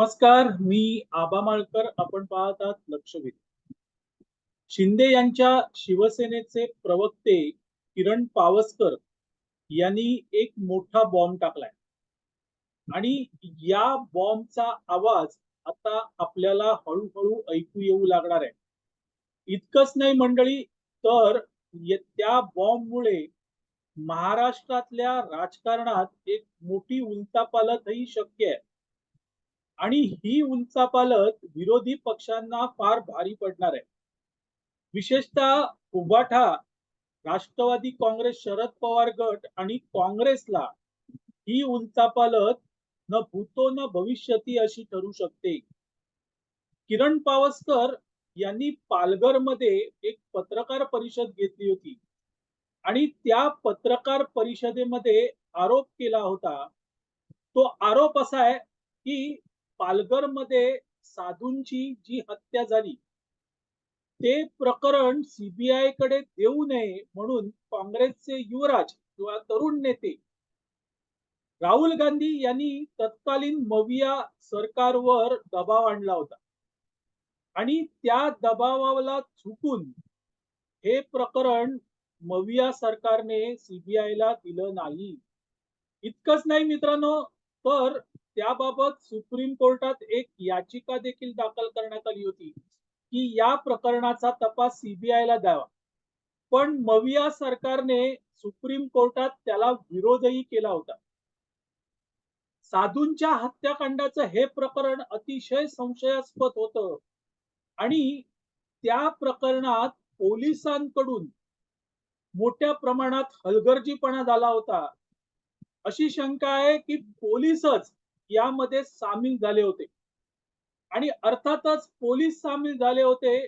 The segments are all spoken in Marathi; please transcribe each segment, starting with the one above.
नमस्कार मी आबा माळकर. आपण पाहत आहात लक्षवेध. शिंदे यांच्या शिवसेनेचे प्रवक्ते किरण पावसकर यांनी एक मोठा बॉम्ब टाकलाय. आणि या बॉम्बचा आवाज आता आपल्याला हळूहळू ऐकू येऊ लागणार आहे. इतकंच नाही मंडळी तर त्या बॉम्बमुळे महाराष्ट्रातल्या राजकारणात एक मोठी उलतापालतही शक्य आहे. आणि ही उंचापालत विरोधी पक्षांना फार भारी पडणार आहे. विशेषतः उबाठा राष्ट्रवादी काँग्रेस शरद पवार गट आणि काँग्रेसला ही उंचापालत न भूतो न भविष्यती अशी ठरू शकते. किरण पावसकर यांनी पालघरमध्ये एक पत्रकार परिषद घेतली होती आणि त्या पत्रकार परिषदेमध्ये आरोप केला होता. तो आरोप असा आहे की पालघरमध्ये साधूंची जी हत्या झाली ते प्रकरण सीबीआयकडे देऊ नये म्हणून काँग्रेसचे युवराज किंवा तरुण नेते राहुल गांधी यांनी तत्कालीन मविया सरकारवर दबाव आणला होता. आणि त्या दबावाला झुकून हे प्रकरण मविया सरकारने सीबीआयला दिलं नाही. इतकंच नाही मित्रांनो तर त्याबाबत सुप्रीम कोर्टात एक याचिका देखील दाखल करण्यात आली होती की या प्रकरणाचा तपास सीबीआयला द्यावा. पण मविया सरकारने सुप्रीम कोर्टात त्याला विरोधही केला होता. साधूंच्या हत्याकांडाचं हे प्रकरण अतिशय संशयास्पद होतं आणि त्या प्रकरणात पोलिसांकडून मोठ्या प्रमाणात हलगर्जीपणा झाला होता. अशी शंका आहे की पोलीसच यामध्ये सामील झाले होते. आणि अर्थातच पोलीस सामील झाले होते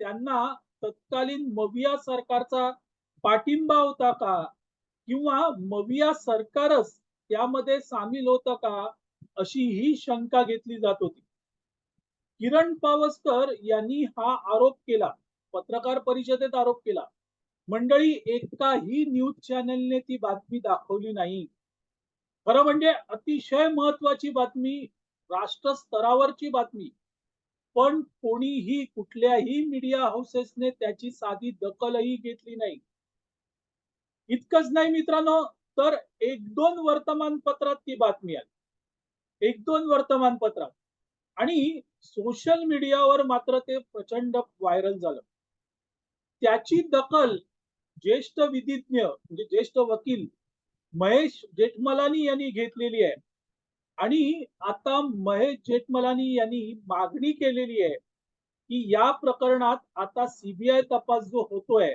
त्यांना तत्कालीन मविया सरकारचा पाठिंबा होता का? किंवा मविया सरकारच त्यामध्ये सामील होतं का? अशी ही शंका घेतली जात होती. किरण पावसकर यांनी हा आरोप केला पत्रकार परिषदेत आरोप केला. मंडळी एकाही न्यूज चॅनलने ती बातमी दाखवली नाही. खरं म्हणजे अतिशय महत्वाची बातमी राष्ट्र स्तरावरची बातमी. पण कोणीही कुठल्याही मीडिया हाऊसेसने त्याची साधी दखलही घेतली नाही. इतकंच नाही मित्रांनो तर एक दोन वर्तमानपत्रात ती बातमी आली. एक दोन वर्तमानपत्रात. आणि सोशल मीडियावर मात्र ते प्रचंड व्हायरल झालं. त्याची दखल ज्येष्ठ विधिज्ञ म्हणजे ज्येष्ठ वकील महेश जेठमलानी यांनी घेतलेली आहे. आणि आता महेश जेठमलानी यांनी मागणी केलेली आहे की या प्रकरणात आता सीबीआय तपास जो होतोय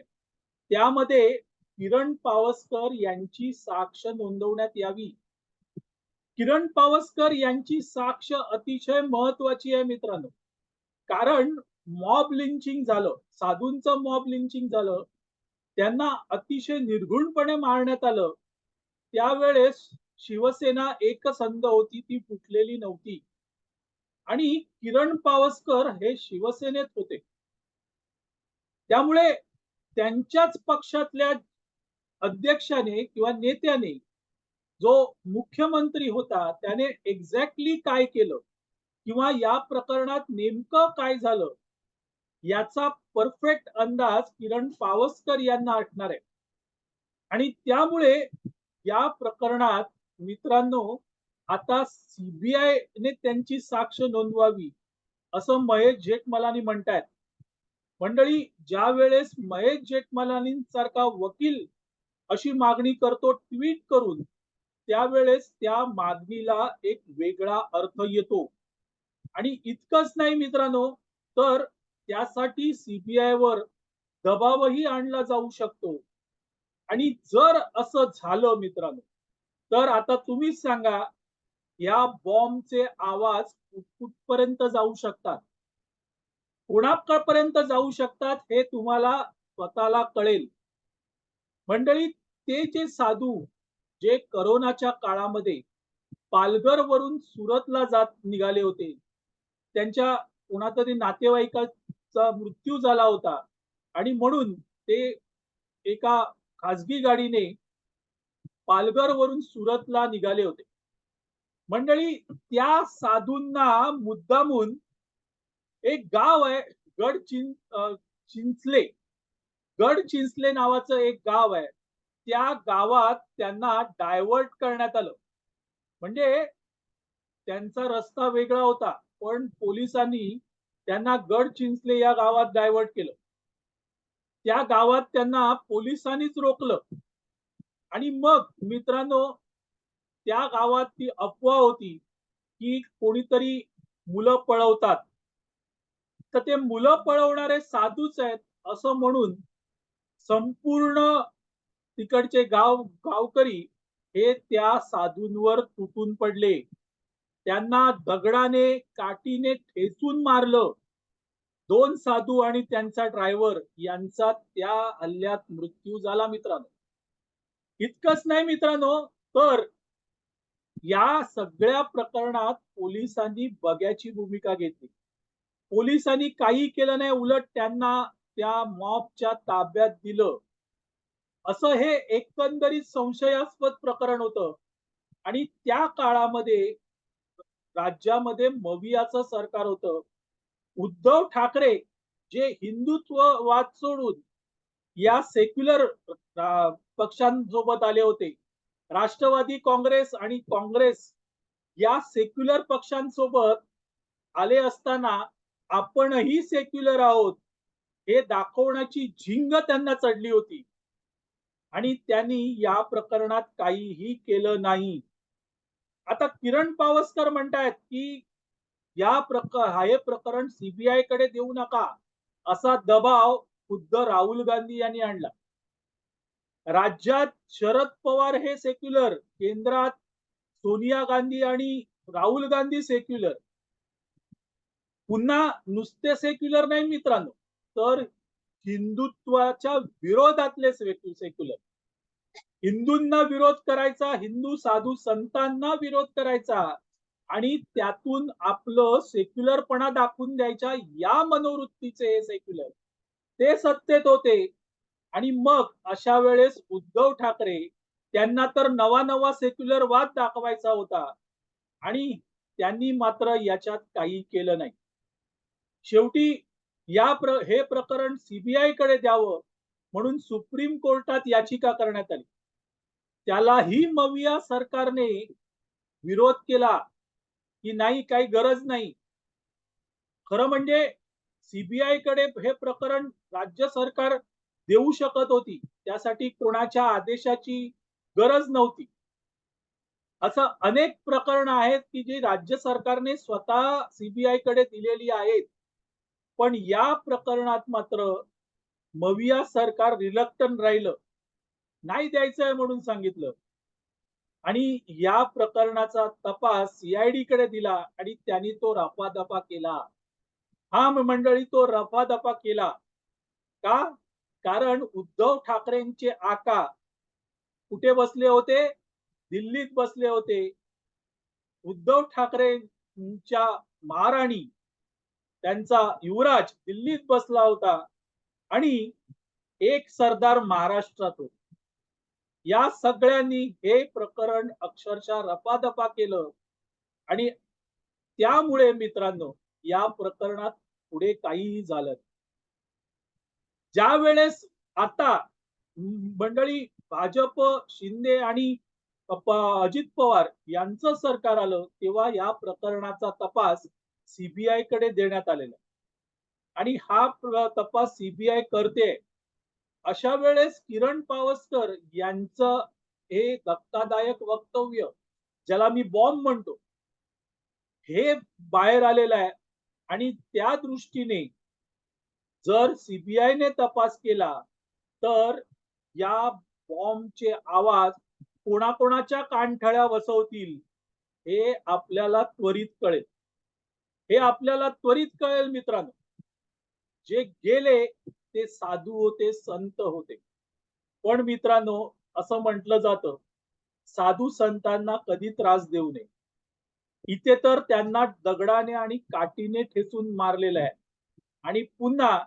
त्यामध्ये किरण पावसकर यांची साक्ष नोंदवण्यात यावी. किरण पावसकर यांची साक्ष अतिशय महत्वाची आहे मित्रांनो. कारण मॉब लिंचिंग झालं साधूंचं मॉब लिंचिंग झालं त्यांना अतिशय निर्घुणपणे मारण्यात आलं. त्यावेळेस शिवसेना एकसंध होती ती फुटलेली नव्हती. आणि किरण पावसकर हे शिवसेनेत होते. त्यामुळे त्यांच्याच पक्षातल्या अध्यक्षाने किंवा नेत्याने जो मुख्यमंत्री होता त्याने एक्झॅक्टली काय केलं? किंवा या प्रकरणात नेमकं काय झालं? याचा परफेक्ट अंदाज किरण पावसकर यांना असणार आहे. आणि त्यामुळे या प्रकरणात मित्रांनो आता सीबीआय ने त्यांची साक्ष नोंदवावी असं महेश जेठमलानी म्हणतायत. मंडळी ज्या वेळेस महेश जेठमलानींसारखा वकील अशी मागणी करतो ट्विट करून त्यावेळेस त्या मागणीला एक वेगळा अर्थ येतो. आणि इतकंच नाही मित्रांनो तर त्यासाठी सीबीआय वर दबावही आणला जाऊ शकतो. आणि जर असं झालं मित्रांनो तर आता तुम्हीच सांगा या बॉम्बचे आवाज कुठपर्यंत जाऊ शकतात? कोणापर्यंत जाऊ शकतात हे तुम्हाला स्वतःला कळेल. मंडळी ते जे साधू जे करोनाच्या काळामध्ये पालघर वरून सुरतला जात निघाले होते त्यांच्या कोणातरी नातेवाईकाचा मृत्यू झाला होता आणि म्हणून ते एका खासगी गाडीने पालघर वरून सुरतला निघाले होते. मंडळी त्या साधूंना मुद्दामून एक गाव आहे गड चिं चिंचले. गड चिंचले नावाचं एक गाव आहे. त्या गावात त्यांना डायव्हर्ट करण्यात आलं. म्हणजे त्यांचा रस्ता वेगळा होता पण पोलिसांनी त्यांना गड चिंचले या गावात डायव्हर्ट केलं. त्या गावात त्यांना पोलिसांनीच रोखलं. आणि मग मित्रांनो त्या गावात ती अफवा होती की कोणीतरी मुलं पळवतात. तर ते मुलं पळवणारे साधूच आहेत असं म्हणून संपूर्ण तिकडचे गाव गावकरी हे त्या साधूंवर तुटून पडले. त्यांना दगडाने काठीने ठेचून मारलं. दोन साधू आणि त्यांचा ड्रायव्हर यांचा त्या हल्ल्यात मृत्यू झाला मित्रांनो. इतकंच नाही मित्रांनो तर या सगळ्या प्रकरणात पोलिसांनी बग्याची भूमिका घेतली. पोलिसांनी काही केलं नाही उलट त्यांना त्या मॉबच्या ताब्यात दिलं. असं हे एकंदरीत संशयास्पद प्रकरण होतं. आणि त्या काळामध्ये राज्यामध्ये मवियाचं सरकार होतं. उद्धव ठाकरे जे हिंदुत्ववाद सोडून या सेक्युलर पक्षांसोबत आले होते राष्ट्रवादी काँग्रेस आणि काँग्रेस या सेक्युलर पक्षांसोबत आले असताना आपणही सेक्युलर आहोत हे दाखवण्याची झिंग त्यांना चढली होती. आणि त्यांनी या प्रकरणात काहीही केलं नाही. आता किरण पावसकर म्हणतायत की या प्रकार हे प्रकरण सीबीआयकडे देऊ नका. असा दबाव खुद्द राहुल गांधी यांनी आणला. राज्यात शरद पवार हे सेक्युलर केंद्रात सोनिया गांधी आणि राहुल गांधी सेक्युलर पुन्हा नुसते सेक्युलर नाही मित्रांनो तर हिंदुत्वाच्या विरोधातले सेक्युलर हिंदूंना विरोध करायचा हिंदू साधू संतांना विरोध करायचा. आणि त्यातून आपलं सेक्युलरपणा दाखवून द्यायच्या या मनोवृत्तीचे हे सेक्युलर ते सत्तेत होते. आणि मग अशा वेळेस उद्धव ठाकरे त्यांना तर नवा नवा सेक्युलर वाद दाखवायचा होता. आणि त्यांनी मात्र याच्यात काही केलं नाही. शेवटी या प्र हे प्रकरण सीबीआयकडे द्यावं म्हणून सुप्रीम कोर्टात याचिका करण्यात आली. त्यालाही मविया सरकारने विरोध केला. की नाही काही गरज नाही. खरं म्हणजे सीबीआयकडे हे प्रकरण राज्य सरकार देऊ शकत होती. त्यासाठी कोणाच्या आदेशाची गरज नव्हती. असं अनेक प्रकरण आहेत की जी राज्य सरकारने स्वतः सीबीआयकडे दिलेली आहेत. पण या प्रकरणात मात्र मविया सरकार रिलक्टन राहिलं. नाही द्यायचंय म्हणून सांगितलं. आणि या प्रकरणाचा तपास सीआयडी कडे दिला आणि त्यांनी तो रफादफा केला. हा मंडळी तो रफादफा केला. का? कारण उद्धव ठाकरेंचे आका कुठे बसले होते? दिल्लीत बसले होते. उद्धव ठाकरेंच्या महाराणी त्यांचा युवराज दिल्लीत बसला होता आणि एक सरदार महाराष्ट्रात होता या सगळ्यांनी हे प्रकरण अक्षरशः रपादपा केलं. आणि त्यामुळे मित्रांनो या प्रकरणात पुढे काहीही झालं ज्या वेळेस आता मंडळी भाजप शिंदे आणि अजित पवार यांचं सरकार आलं तेव्हा या प्रकरणाचा तपास सीबीआयकडे देण्यात आलेला आणि हा तपास सीबीआय करते अशा वेळेस किरण पावसकर यांचं हे धक्कादायक वक्तव्य ज्याला मी बॉम्ब म्हणतो हे बाहेर आलेलं आहे. आणि त्या दृष्टीने जर सीबीआयने तपास केला तर या बॉम्बचे आवाज कोणाकोणाच्या कानठळ्या बसवतील हे आपल्याला त्वरित कळेल. हे आपल्याला त्वरित कळेल मित्रांनो. जे गेले ते साधू होते संत होते. पण मित्रांनो असं म्हटलं जातं साधू संतांना कधी त्रास देऊ नये. इथे तर त्यांना दगडाने आणि काठीने ठेचून मारलेलं आहे. आणि पुन्हा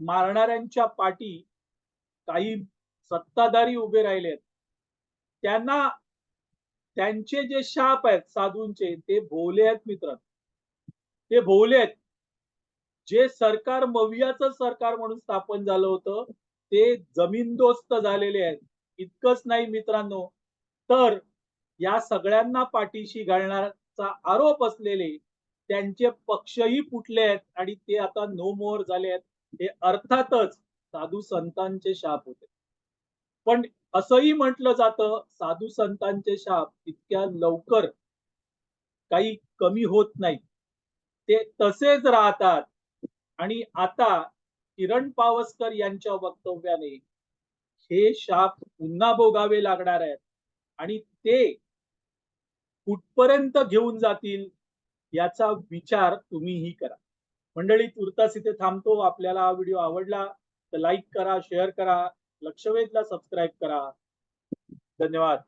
मारणाऱ्यांच्या पाठी काही सत्ताधारी उभे राहिले त्यांना त्यांचे जे शाप आहेत साधूंचे ते भोवले आहेत मित्र ते भोवले आहेत. जे सरकार मवियाचं सरकार म्हणून स्थापन झालं होतं ते जमीनदोस्त झालेले आहेत. इतकंच नाही मित्रांनो. तर या सगळ्यांना पाठीशी घालण्याचा आरोप असलेले त्यांचे पक्षही फुटले आहेत आणि ते आता नो मोर झाले आहेत. हे अर्थातच साधू संतांचे शाप होते. पण असंही म्हटलं जातं साधू संतांचे शाप इतक्या लवकर काही कमी होत नाही. ते तसेच राहतात. आणि आता किरण पावसकर यांच्या वक्तव्याने हे शाप पुन्हा भोगावे लागणार आहेत. आणि ते कुठपर्यंत घेऊन जातील याचा विचार तुम्हीही करा. मंडळी तुर्तास इथे थांबतो. आपल्याला हा व्हिडिओ आवडला तर लाईक करा शेअर करा लक्षवेधला सबस्क्राईब करा. धन्यवाद.